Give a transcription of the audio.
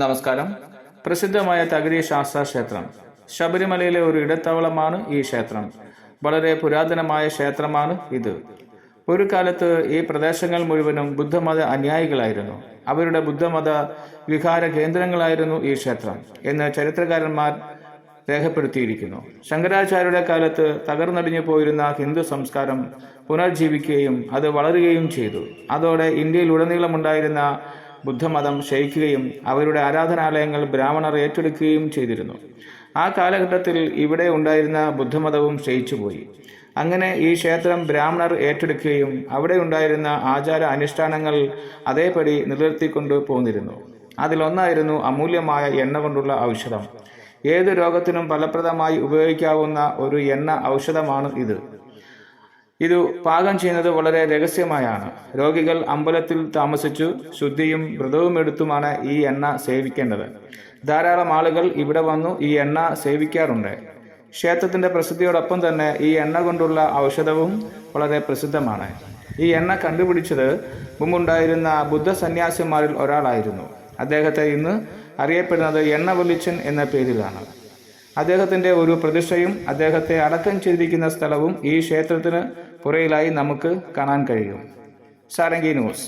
നമസ്കാരം. പ്രസിദ്ധമായ തകരി ശാസ്ത്ര ക്ഷേത്രം. ശബരിമലയിലെ ഒരു ഇടത്താവളമാണ് ഈ ക്ഷേത്രം. വളരെ പുരാതനമായ ക്ഷേത്രമാണ് ഇത്. ഒരു കാലത്ത് ഈ പ്രദേശങ്ങൾ മുഴുവനും ബുദ്ധമത അനുയായികളായിരുന്നു. അവരുടെ ബുദ്ധമത വിഹാര കേന്ദ്രങ്ങളായിരുന്നു ഈ ക്ഷേത്രം എന്ന് ചരിത്രകാരന്മാർ രേഖപ്പെടുത്തിയിരിക്കുന്നു. ശങ്കരാചാര്യരുടെ കാലത്ത് തകർന്നടിഞ്ഞു പോയിരുന്ന ഹിന്ദു സംസ്കാരം പുനർജീവിക്കുകയും അത് വളരുകയും ചെയ്തു. അതോടെ ഇന്ത്യയിലുടനീളമുണ്ടായിരുന്ന ബുദ്ധമതം ക്ഷയിക്കുകയും അവരുടെ ആരാധനാലയങ്ങൾ ബ്രാഹ്മണർ ഏറ്റെടുക്കുകയും ചെയ്തിരുന്നു. ആ കാലഘട്ടത്തിൽ ഇവിടെ ഉണ്ടായിരുന്ന ബുദ്ധമതവും ക്ഷയിച്ചുപോയി അങ്ങനെ ഈ ക്ഷേത്രം ബ്രാഹ്മണർ ഏറ്റെടുക്കുകയും അവിടെ ഉണ്ടായിരുന്ന ആചാര അനുഷ്ഠാനങ്ങൾ അതേപടി നിലനിർത്തിക്കൊണ്ട് പോന്നിരുന്നു. അതിലൊന്നായിരുന്നു അമൂല്യമായ എണ്ണ കൊണ്ടുള്ള ഔഷധം. ഏത് രോഗത്തിനും ഫലപ്രദമായി ഉപയോഗിക്കാവുന്ന ഒരു എണ്ണ ഔഷധമാണ് ഇത്. ഇത് പാകം ചെയ്യുന്നത് വളരെ രഹസ്യമായാണ്. രോഗികൾ അമ്പലത്തിൽ താമസിച്ചു ശുദ്ധിയും വ്രതവും എടുത്തുമാണ് ഈ എണ്ണ സേവിക്കേണ്ടത്. ധാരാളം ആളുകൾ ഇവിടെ വന്നു ഈ എണ്ണ സേവിക്കാറുണ്ട്. ക്ഷേത്രത്തിന്റെ പ്രസിദ്ധിയോടൊപ്പം തന്നെ ഈ എണ്ണ കൊണ്ടുള്ള ഔഷധവും വളരെ പ്രസിദ്ധമാണ്. ഈ എണ്ണ കണ്ടുപിടിച്ചത് മുമ്പുണ്ടായിരുന്ന ബുദ്ധ സന്യാസിമാരിൽ ഒരാളായിരുന്നു. അദ്ദേഹത്തെ ഇന്ന് അറിയപ്പെടുന്നത് എണ്ണ വെളിച്ചൻ എന്ന പേരിലാണ്. അദ്ദേഹത്തിന്റെ ഒരു പ്രതിഷ്ഠയും അദ്ദേഹത്തെ അടക്കം ചെയ്തിരിക്കുന്ന സ്ഥലവും ഈ ക്ഷേത്രത്തിന് പുറയിലായി നമുക്ക് കാണാൻ കഴിയും. സാരംഗി ന്യൂസ്.